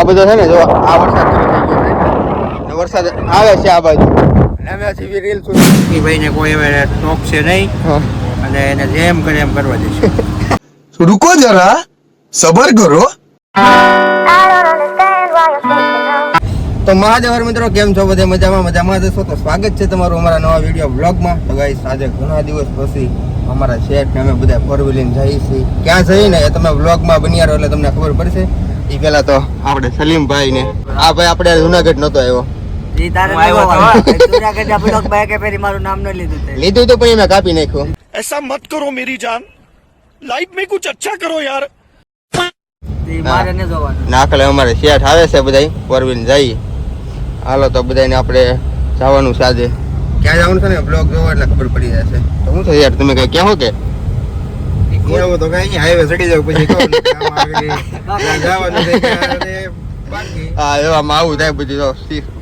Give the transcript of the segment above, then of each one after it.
આ બધો છે ને જો આ વરસાદ ને વરસાદ આવે છે આ બાજુ. અમે છે. નહીં. અને એને જેમ કરે એમ કરવા દેશું. રૂકો જરા સબર કરો. તો મહાદેવર મિત્રો કેમ છો? બધા મજામાં? મજામાં જશો? તો સ્વાગત છે તમારું અમારા નવા વીડિયો બ્લોગમાં. તો ગાઈસ આજે ઘણા દિવસ પછી અમારા શેઠ ને અમે બધા ફોર વ્હીલિંગ જઈએ છીએ. ક્યાં જઈને તમે બ્લોગમાં બન્યા રહો એટલે તમને ખબર પડશે. એ તો આપણે સલીમભાઈ ને આ ભાઈ આપણે જુનાગઢ નતો આવ્યો. લીધું તો. પણ કાપી નાખ્યું. એસા મત કરો મેરી જાન લાઈફ મેં કુછ અચ્છા કરો યાર નાખલે અમારે શેઠ આવે છે બધા પરવીન જઈ હાલો તો બધાને આપણે જવાનું સાજે ક્યાં જવાનું છે ને? બ્લોક જોવા એટલે ખબર પડી જશે તો હું છે યાર તમે કઈ કહો કે? કેવું તો કઈ હાઈવે ચડી જાવ પછી કે હા એવામાં આવું થાય બધું તો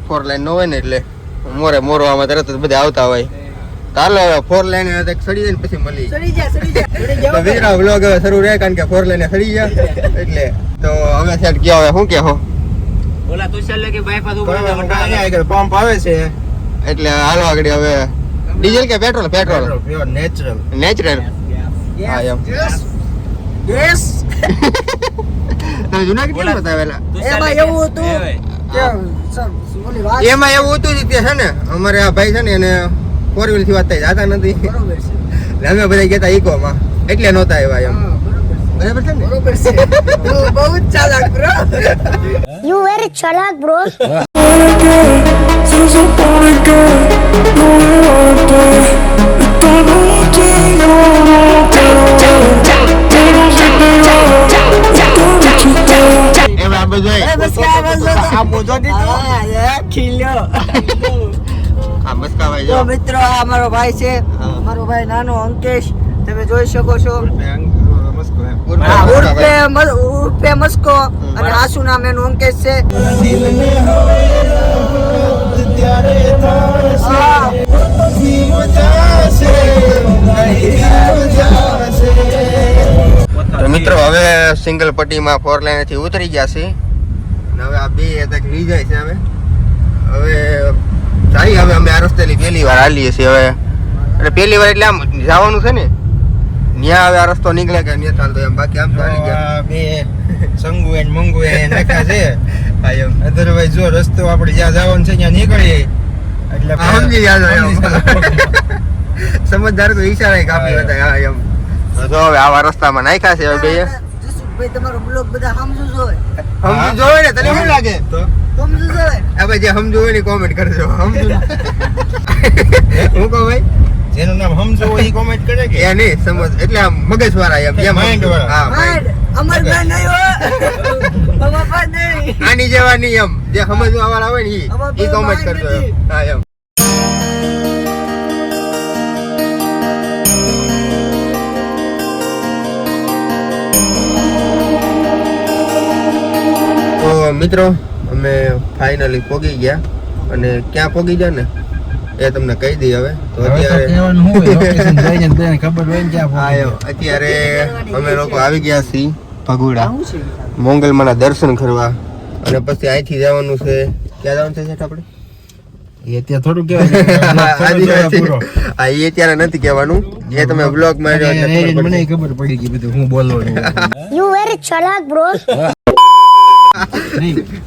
ફોર લાઈન નો હોય ને એટલે મોરે મોરો આમાં તરત જ બધા આવતા હોય. ચાલો હવે ફોર લાઈન સડી જાય ને પછી મળી. તો વીરા વ્લોગ હવે શરૂ રહે કારણ કે ફોર લાઈન સડી ગયા. એટલે તો હવે સેટ ગયા હવે શું કહો ઓલા તુષાર ઉપર હતા, કાંઈ નહીં, આગળ પંપ આવે છે. એટલે હાલો આગળ હવે. ડીઝલ કે petrol petrol pure natural natural હા એમ yes. Yes. તમે જુનાગઢ કેમ બતાવેલા એમાં એવું હતું એમાં એવું હતું જ ત્યાં છે ને અમારે આ ભાઈ છે ને એને ફોર વ્હીલથી વાત જાતા નથી બરોબર છે. એટલે અમે બધા ગયા ઈકો માં એટલે નહોતા આવ્યા એમ બરોબર છે. ને બરોબર છે. બહુ જ ચાલાક bro. You very chalak, bro. એમ જો મિત્રો આ અમારો ભાઈ છે. અમારો ભાઈ નાનો અંકેશ. તમે જોઈ શકો છો. મસ્કો ઉર્ફે મસ્કો અને આસુ નામ એનું અંકેશ છે. મિત્રો હવે સિંગલ પટ્ટીમાં ફોર લાઈનથી ઉતરી ગયા છે હવે આ બે તક લઈ જાય છે હવે. હવે સારી હવે અમે આ રસ્તેથી પહેલી વાર હાલીએ છીએ હવે. એટલે પહેલી વાર એટલે આમ જવાનું છે ને ત્યાં હવે આ રસ્તો નીકળે કે ન્યા ચાલતો એમ. બાકી આમ ચાલી ગયા. બે સંગુ એન મંગુ એ નાખ્યા છે. ભાઈ એમ. અધરવાઇઝ જો રસ્તો આપણે જ્યાં જવાનું છે ત્યાં નીકળીએ. એટલે સમજી યાદ સમજદાર તો ઈશારા કાપી હતા હા એમ. તો હવે આવા રસ્તામાં નાખ્યા છે હવે બે. તમારો બ્લોગ બધા સમજુ જોઈએ સમજુ જોવે ને તને શું લાગે? તો? આપણે જે સમજુ હોય ને કોમેન્ટ કરજો. સમજુ હું કહું ભાઈ? જેનું નામ સમજો હોય એ કોમેન્ટ કરે કે? એ નહીં સમજ. એટલે આમ મગજ વાળા એમ જેમ માઇન્ડ વાળા. અમર ભાઈ નહીં હો. અમાર ભાઈ નહીં. આની જેવા નહીં એમ. જે સમજવા વાળા હોય ને એ કોમેન્ટ કરજો. હા એમ. મિત્રો અમે ફાઇનલી પોગી ગયા અને ક્યાં પોગી ગયા ને એ તમને કહી દઈ હવે. તો અત્યારે. અત્યારે અમે લોકો આવી ગયા છીએ ભગુડા મોંગલમાના દર્શન કરવા. અને પછી અહીંથી જવાનું છે. ક્યાં જવાનું છે આપણે? એ ત્યાં થોડું કહેવાય. એ અત્યારે નથી કહેવાનું. જે તમે બ્લોગમાં જો એટલે ખબર મને ખબર પડી ગઈ બધું હું બોલવાનું.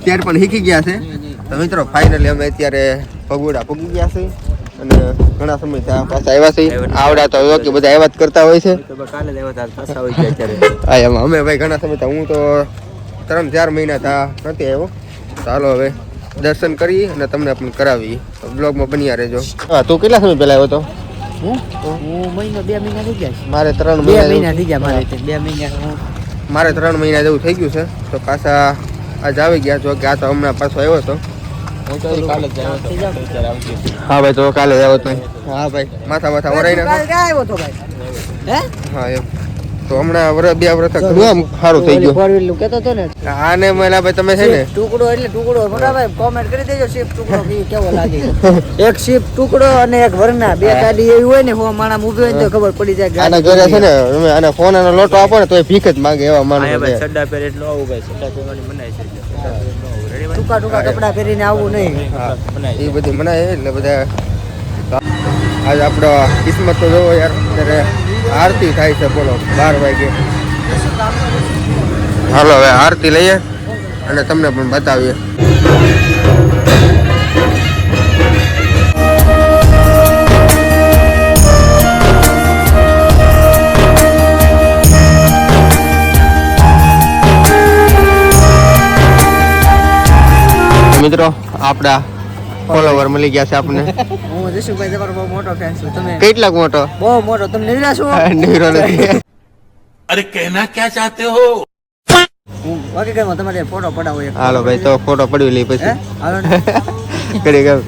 ત્યાર પણ શીખી ગયા છે. તો મિત્રો ફાઇનલી અમે અત્યારે પગોડા પૂગી ગયા છે અને ઘણા સમય થયા પાછા આવ્યા છે. આવડા તો કે બધા આવ્યા જ કરતા હોય છે. કાલે લેવા હોય અત્યારે. હા એમ. અમે ભાઈ ઘણા સમય થયા હું તો ત્રણ ચાર મહિના થયા નથી આવ્યો. ચાલો હવે દર્શન કરી અને તમને પણ કરાવી. બ્લોગમાં બન્યા રહેજો. હા તું કેટલા સમય પહેલા આવ્યો હતો હું? મહિનો થઈ ગયા મારે ત્રણ બે મહિના મહિના થઈ ગયા મારે બે મહિના મારે ત્રણ મહિના જેવું થઈ ગયું છે. તો પાછા આજ આવી ગયા જો કે આ તો હમણાં પાછો આવ્યો હતો હા ભાઈ તો કાલે આવ્યો તો હા ભાઈ માથા માથા વરાઈ ક્યાં આવ્યો તો ભાઈ? હા? એમ. તો હમણાં વરસ બે વર્ષ ઘણું આમ સારું થઈ ગયું. ફોર વ્હીલ કેતો હતો ને. આને મને ભાઈ તમે છે ને? ટુકડો એટલે ટુકડો. બરાબર કોમેન્ટ કરી દેજો શિપ ટુકડો કે કેવો લાગે. એક શિપ ટુકડો અને એક વરના. બે ગાડી એવી હોય ને હો માણા ઊભી હોય તો ખબર પડી જાય આના ઘરે છે ને અને આને ફોન આનો લોટો આપો ને તો એ ભીખ જ માંગે એવા માણસ ભાઈ સડ્ડા પેર એટલો આવું ભાઈ સડ્ડા પેરવાની મનાય છે ટૂંકા ટૂંકા કપડાં પહેરીને આવવું નહીં. એ બધી મનાય એટલે બધા આજ આપણો કિસ્મત તો જોવો યાર અત્યારે આરતી થાય છે બોલો બાર વાગે. હાલો હવે આરતી લઈએ અને તમને પણ બતાવીએ. મિત્રો આપણા ફોલોવર મળી ગયા છે આપણે હું જશુભાઈ તમારો બહુ મોટો ફેન છું. તમે કેટલાક મોટો? બહુ મોટો. તમે નિરા છો? નિરો નથી. અરે કહેના ક્યાં ચાહતે હો? હું હકીકતમાં તમારે ફોટો પડાવો હાલો ભાઈ તો ફોટો પડાવી લઈ પછી. હાલો કરી ગયો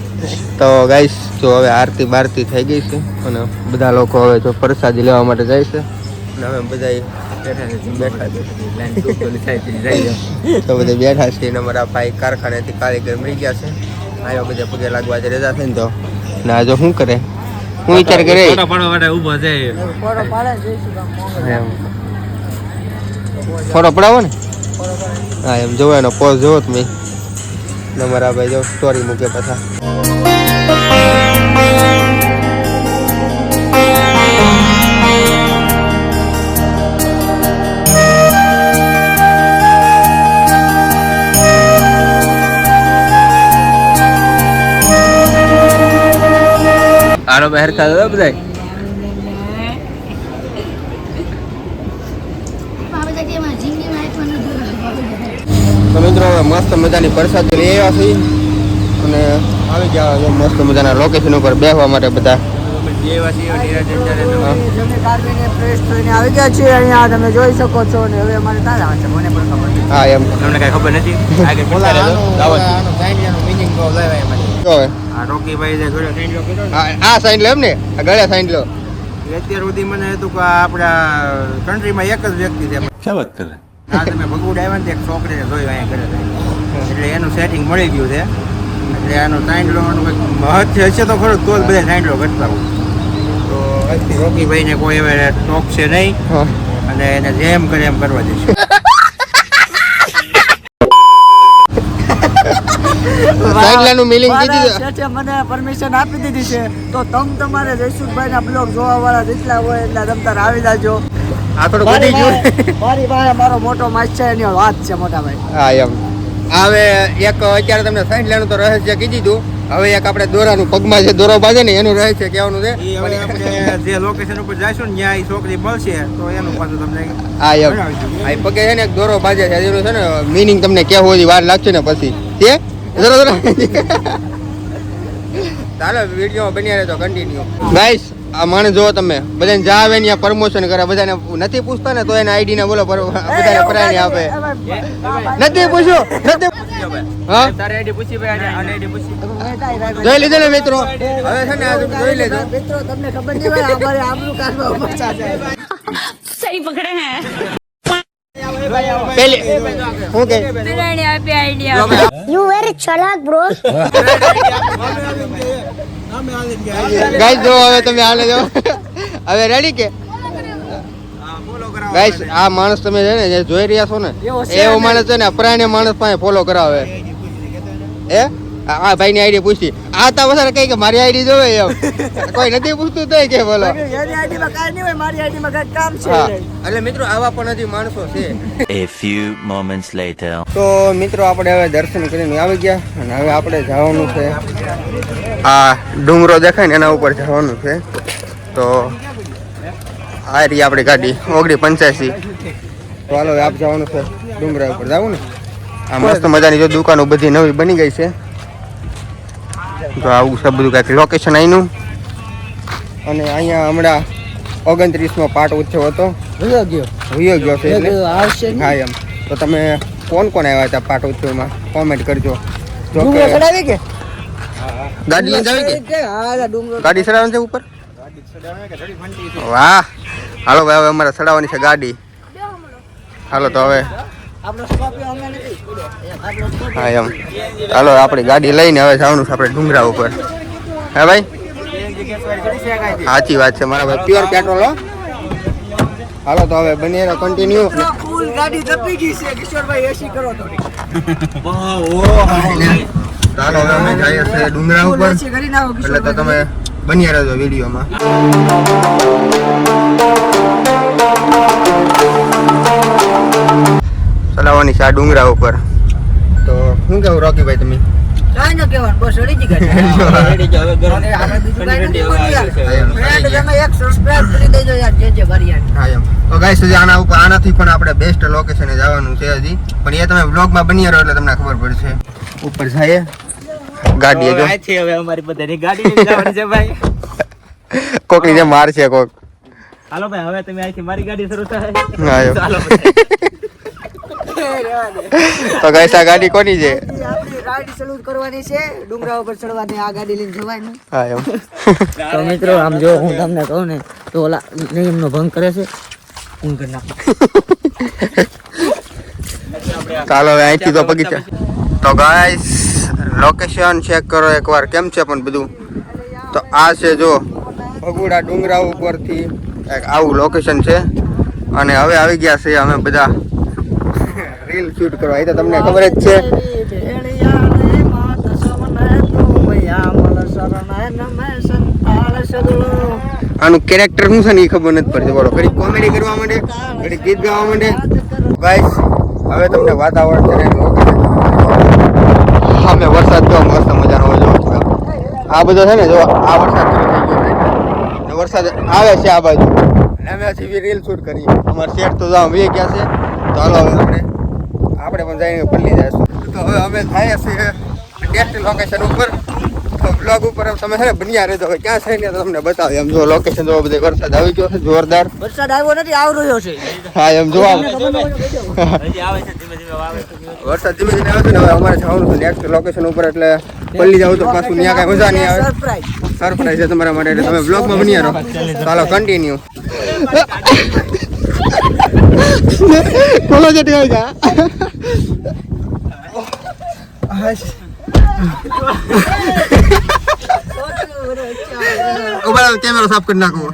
તો ગાઈસ જો હવે આરતી બારતી થઈ ગઈ છે અને બધા લોકો હવે જો પ્રસાદી લેવા માટે જાય છે. અને હવે બધા તો બધા બેઠા છે અને અમારા ભાઈ કારખાનેથી કારીગર મળી ગયા છે. આવ્યા બધા પગે લાગવા જ રજા છે ને તો. ના જો શું કરે? હું વિચાર કરે? ફોટો પડાવો ને? હા એમ જોવો એનો પોઝ જોવો તમે. અમારા ભાઈ જો સ્ટોરી મૂકે પાછા. આનો બહાર ખાધો બધા તો મિત્રો હવે મસ્ત મજાની પ્રસાદી લઈ આવ્યા છીએ અને આવી ગયા છે મસ્ત મજાના લોકેશન ઉપર બેસવા માટે બધા. આવી ગયા છીએ અહીંયા તમે જોઈ શકો છો ને હવે અમારે તારા આવે છે મને પણ ખબર હા એમ તમને કઈ ખબર નથી આગળ હવે. આ રોકીભાઈ જે ગળે સાઈન લો કર્યો ને. આ સાઈન લો ને? આ ગળે સાઈન લો. અત્યાર સુધી મને હતું કે આપણા કન્ટ્રીમાં એક જ વ્યક્તિ છે. ક્યાં વાત કરે? આ તમે ભગુડ આવ્યા ને એક છોકરીને જોયું અહીંયા ઘરે એટલે એનું સેટિંગ મળી ગયું છે. એટલે આનું સાઈન લોવાનું કંઈક મહત્વ હશે તો ખરું તો જ બધા સાઈન લો કરતા હોય. ભાઈ ને કોઈ એવા ટોક છે નહીં. અને એને જેમ કરે એમ કરવા દેશે. સાઈડ મિલિંગ કીધી છે. મને પરમિશન આપી દીધી છે. તો તમ તમારે જયસુખભાઈ ના બ્લોગ જોવા વાળા જેટલા હોય એટલા તમતાર આવી જાજો. આ થોડું વધી ગયું. મારી પાસે મારો મોટો માસ છે એની વાત છે મોટા ભાઈ. હા એમ. હવે એક અત્યારે તમને સાઈડ લેવાનું તો રહસ્ય કીધી હતું હવે એક આપણે દોરાનું પગમાં જે દોરો બાંધે ને એનું રહસ્ય કહેવાનું છે. હવે આપણે જે લોકેશન ઉપર જઈશું ને ત્યાં એ છોકરી મળશે તો એનું પાછું તમને હા એમ. આ એ પગે છે ને એક દોરો બાંધે છે એનું છે ને મિનિંગ તમને કહેવું હોય વાર લાગશે ને પછી. તે? જરા જરા. ચાલો વીડિયો બની રહે તો કન્ટિન્યુ ગાઈસ આ માણસ જો તમે. બધાને જા આવે ને પ્રમોશન કરે. બધાને નથી પૂછતા ને તો એને આઈડી ને બોલો બધાને પ્રાણી આપે. નથી પૂછ્યો નથી જોઈ લીધો ને મિત્રો? સહી પકડે હે. પેલી હું કે? બિરયાની આપી આઈડિયા યુ વેર ચલાક બ્રો ગાઈસ જો હવે તમે હાલે જો હવે રેડી કે? ગાઈસ આ માણસ તમે છે ને જોઈ રહ્યા છો ને એવો માણસ છે ને અપરાણે માણસ પાસે ફોલો કરાવે. હે? આ ભાઈ ની આઈડી પૂછી. આ તા વધારે કઈ કે મારી આઈડી જોવે એમ. કોઈ નથી પૂછતું તો કે બોલો. એની આઈડીમાં કાંઈ નહીં હોય મારી આઈડીમાં કાંઈક કામ છે એટલે મિત્રો આવા પણ હજી માણસો છે. A few moments later. તો મિત્રો આપણે હવે દર્શન કરીને આવી ગયા અને હવે આપણે જવાનું છે. આ ડુંગરો દેખાય ને એના ઉપર જવાનું છે. તો આ રહી આપણી ગાડી ઓગણી પંચ્યાસી. તો હાલો આપ જવાનું છે ડુંગરા ઉપર. જવું ને. આ મસ્ત મજાની જો દુકાનો બધી નવી બની ગઈ છે. તો આવું છે બધું કાંઈક લોકેશન અહીંનું અને અહીંયા હમણાં ઓગણત્રીસમો પાર્ટ ઉઠ્યો હતો. ગયો? ગયો છે આવશે હા એમ. તો તમે કોણ કોણ આવ્યા હતા પાર્ટ ઉત્સવમાં? કોમેન્ટ કરજો. જો ચડાવી કે? ગાડી લઈને જાવી કે? હા એટલે ડુંગરો ગાડી ચડાવવાની છે ઉપર? વાહ. હાલો ભાઈ હવે અમારે ચડાવવાની છે ગાડી. હાલો તો હવે હા એમ. હાલો આપણી ગાડી લઈને હવે જવાનું છે આપણે ડુંગરા ઉપર. હે ભાઈ? સાચી વાત છે મારા ભાઈ. પ્યોર પેટ્રોલ હો. હાલો તો હવે બની કન્ટિન્યુ ગાડી તપી ગઈ છે કિશોરભાઈ એસી કરો ચાલો હવે અમે જઈએ છીએ ડુંગરા ઉપર. એટલે તો તમે બન્યા રહેજો વિડીયોમાં. ચલાવવાની છે આ ડુંગરા ઉપર. તો શું કેવું રોકીભાઈ તમે? કાંઈ ન કહેવાનું બસ જ તો ગાઈસ આના ઉપર આનાથી પણ આપણે બેસ્ટ લોકેશને જવાનું છે હજી. પણ એ તમે વ્લોગમાં બની રહો એટલે તમને ખબર પડશે. ઉપર ગાડી જો છે હવે અમારી બધાની ગાડી જવાની છે ભાઈ. કોકની જે માર છે કોક. હાલો ભાઈ હવે તમે અહીંથી મારી ગાડી શરૂ થાય. તો ગાઈસ આ ગાડી કોની છે? કરવાની ડુંગરા ઉપર ચડવાની આ ગાડી લઈને જવાય હા એમ. તો મિત્રો આમ જો હું તમને કહું ને તો ઓલા નિયમનો ભંગ કરે છે. હું કરી નાખું. ચાલો હવે અહીંથી તો બગીચા તો ગાઈસ લોકેશન ચેક કરો એકવાર કેમ છે પણ બધું? તો આ છે જો ભગુડા ડુંગરા ઉપરથી એક આવું લોકેશન છે. અને હવે આવી ગયા છે અમે બધા. રીલ શૂટ કરવા. એ તો તમને ખબર જ છે. આનું કેરેક્ટર શું છે ને એ ખબર નથી પડતી. બોલો ઘડી કોમેડી કરવા માંડે ઘડી ગીત ગાવા માંડે. ગાઈસ હવે તમને વાતાવરણ છે સામે વરસાદ જો મસ્ત મજાનો જો આ બધો છે ને જો, આ વરસાદ વરસાદ આવે છે આ બાજુ. અને અમે હજી રીલ શૂટ કરીએ. અમારે શેઠ તો જાઓ વે ગયા છે. ચાલો હવે આપણે આપણે પણ જઈને પલ્લી જઈશું. તો હવે અમે થાય છે નેક્સ્ટ લોકેશન ઉપર. તો બ્લોગ ઉપર તમે છે ને બન્યા રહેજો. હવે ક્યાં છે ને તમને બતાવી એમ જો લોકેશન જો બધે વરસાદ આવી ગયો છે જોરદાર. વરસાદ આવ્યો નથી આવ રહ્યો છે. હા એમ જો આમ. હજી આવે છે ધીમે ધીમે આવે છે વરસાદ ધીમે ધીમે આવે છે ને હવે અમારે જવાનું છે નેક્સ્ટ લોકેશન ઉપર એટલે પલ્લી જાવ તો પાછું ત્યાં કાંઈ મજા નહીં આવે. સરપ્રાઈઝ છે તમારા માટે એટલે તમે બ્લોગમાં બની રહો. ચાલો કન્ટિન્યુ કોલો જટી આવી જા ઊભા કેમેરો સાફ કરી નાખો